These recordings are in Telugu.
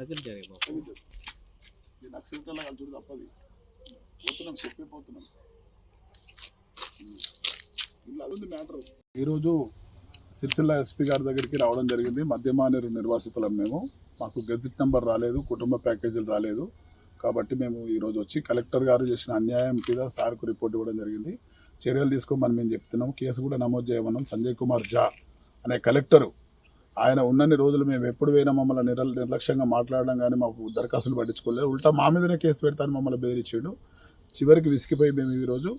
దగ్గర జరిగే బాబు. తప్పది. పోతున్నాం చెప్పే పోతున్నాం. ఇలా అది ఉంది మ్యాటర్. ఈరోజు సిరిసిల్ల ఎస్పీ గారి దగ్గరికి రావడం జరిగింది. మధ్యమానేరు నిర్వాసితులం మేము. మాకు గెజిట్ నెంబర్ రాలేదు కుటుంబ ప్యాకేజీలు రాలేదు. కాబట్టి మేము ఈరోజు వచ్చి కలెక్టర్ గారు చేసిన అన్యాయం మీద సార్కు రిపోర్ట్ ఇవ్వడం జరిగింది. చర్యలు తీసుకోమని మేము చెప్తున్నాం. కేసు కూడా నమోదు చేయమన్నాం. సంజయ్ కుమార్ జా అనే కలెక్టరు ఆయన ఉన్నన్ని రోజులు మేము ఎప్పుడు పోయినా మమ్మల్ని నిర నిర్లక్ష్యంగా మాట్లాడడం కానీ మాకు దరఖాస్తులు పట్టించుకోలేదు. ఉల్టా మా మీదనే కేసు పెడతాను మమ్మల్ని బెదిరించాడు. చివరికి విసిగిపోయి మేము ఈరోజు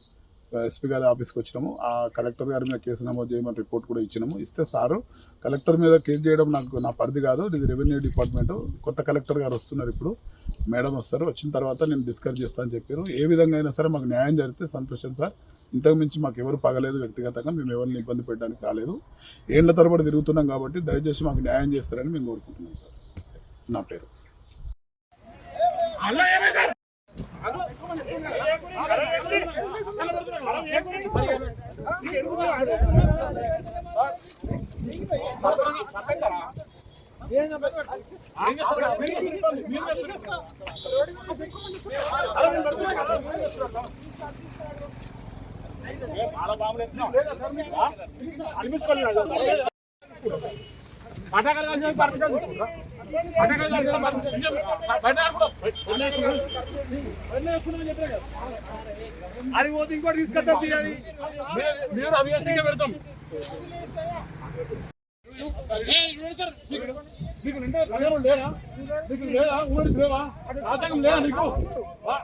ఎస్పీ గారి ఆఫీస్కి వచ్చినాము. ఆ కలెక్టర్ గారి మీద కేసు నమోదు చేయమని రిపోర్ట్ కూడా ఇచ్చినాము. ఇస్తే సారు కలెక్టర్ మీద కేసు చేయడం నాకు నా పరిధి కాదు. ఇది రెవెన్యూ డిపార్ట్మెంట్. కొత్త కలెక్టర్ గారు వస్తున్నారు ఇప్పుడు. మేడం వస్తారు. వచ్చిన తర్వాత నేను డిస్కస్ చేస్తానని చెప్పారు. ఏ విధంగా అయినా సరే మాకు న్యాయం జరిగితే సంతోషం సార్. ఇంతకు మించి మాకు ఎవరు పగలేదు వ్యక్తిగతంగా. మేము ఎవరిని ఇబ్బంది పెట్టడానికి రాలేదు. ఏళ్ళ తరబడి తిరుగుతున్నాం కాబట్టి దయచేసి మాకు న్యాయం చేస్తారని మేము కోరుకుంటున్నాం సార్. నా పేరు. పటాకాలు కాల్చిన పర్మిషన్ పటాకాలు కాల్చిన పర్మిషన్ బయట ఆడుకో. అది పోతే ఇంకోటి తీసుకొద్దాం తీయాలి అభివృద్ధిగా పెడతాం. నీకు- నిండా కళ్యాణం లేదా నీకు లేదా? ఊరి లేవా? రాజ్యాంగం లేదా నీకు?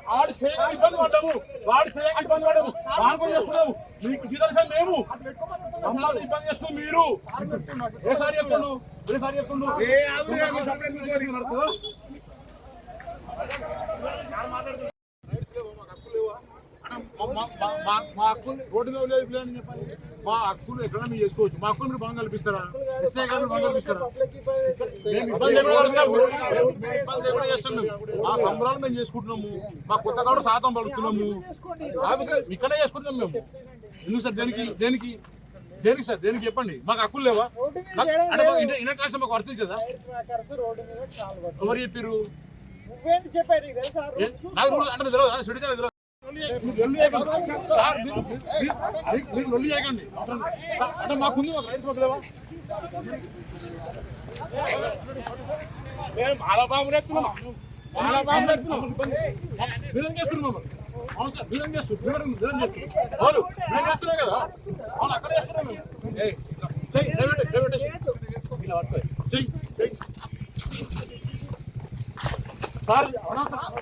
వాడు చేయక ఇబ్బంది పడ్డాము వాడు చేయక ఇబ్బంది పడ్డాము వాడుకొని చేసుకున్నాము నీకు జీతాలు మేము. మమ్మల్ని ఇబ్బంది మీరు. ఏసారి ఏసారి చెప్తుండు నడుతుందా? మా- హక్కులు రోడ్డు మీద లేదు చెప్పాలి మా హక్కులు ఎక్కడ మీరు చేసుకోవచ్చు మా హక్కులు మీరు బాగా కల్పిస్తారా ఇస్తే గారు బాగా కల్పిస్తారా మేము. మా సంబరాలు మేము చేసుకుంటున్నాము మా కొత్త కాడు శాతం పడుతున్నాము ఇక్కడే చేసుకుంటున్నాం మేము ఎందుకు సార్ దేనికి దేనికి దేనికి సార్ దేనికి చెప్పండి మాకు హక్కులు లేవా మాకు- అంటే ఇంటర్ ఇంటర్ క్లాస్ మాకు వర్తించదా ఎవరు చెప్పారు నువ్వేంటి చెప్పారు నీకు తెలుసా? ఏ- నాకు రూల్ అంటే తెలియదు? సిటీ తెలియదు? మీరు లొల్లి చేయకండి. సార్, మీరు- మీరు- మీరు- మీరు లొల్లి చేయకండి. అంటే మాకుంది మాకు రైతు మాకు లేవా? మేము బాలబాబు ఎత్తున్నాం బాలబాబు ఎత్తున్నాం మీరేం చేస్తున్నారు మమ్మల్ని. అవును సార్ మీరేం చేస్తున్నారు. మీరేం మీరేం చేస్తున్నారు. అవును మేము చేస్తున్నాం కదా. అవును అక్కడ చేస్తున్నాం సార్ అవునా సార్?